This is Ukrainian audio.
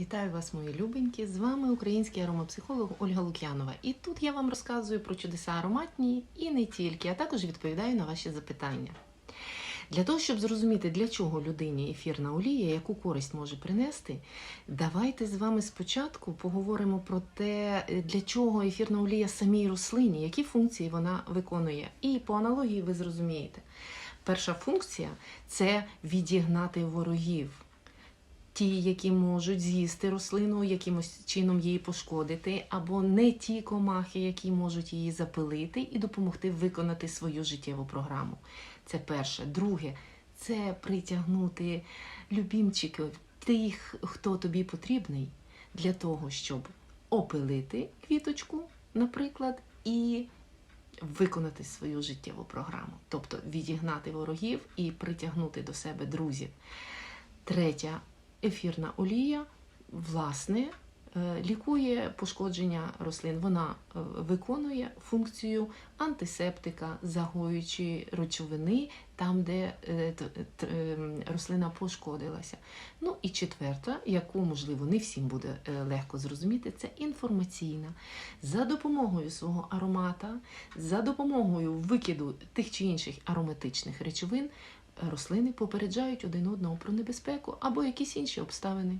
Вітаю вас, мої любенькі! З вами український аромапсихолог Ольга Лук'янова. І тут я вам розказую про чудеса ароматні і не тільки, а також відповідаю на ваші запитання. Для того, щоб зрозуміти, для чого людині ефірна олія, яку користь може принести, давайте з вами спочатку поговоримо про те, для чого ефірна олія самій рослині, які функції вона виконує. І по аналогії ви зрозумієте. Перша функція це відігнати ворогів ті, які можуть з'їсти рослину, якимось чином її пошкодити, або не ті комахи, які можуть її запилити і допомогти виконати свою життєву програму. Це перше. Друге, це притягнути любімчиків, тих, хто тобі потрібний, для того, щоб опилити квіточку, наприклад, і виконати свою життєву програму, тобто відігнати ворогів і притягнути до себе друзів. Третя ефірна олія, власне, е, лікує пошкодження рослин. Вона е, виконує функцію антисептика, загоюючи речовини там, де е, рослина пошкодилася. Ну і четверта, яку, можливо, не всім буде легко зрозуміти, це інформаційна. За допомогою свого аромата, за допомогою викиду тих чи інших ароматичних речовин рослини попереджають один одного про небезпеку або якісь інші обставини.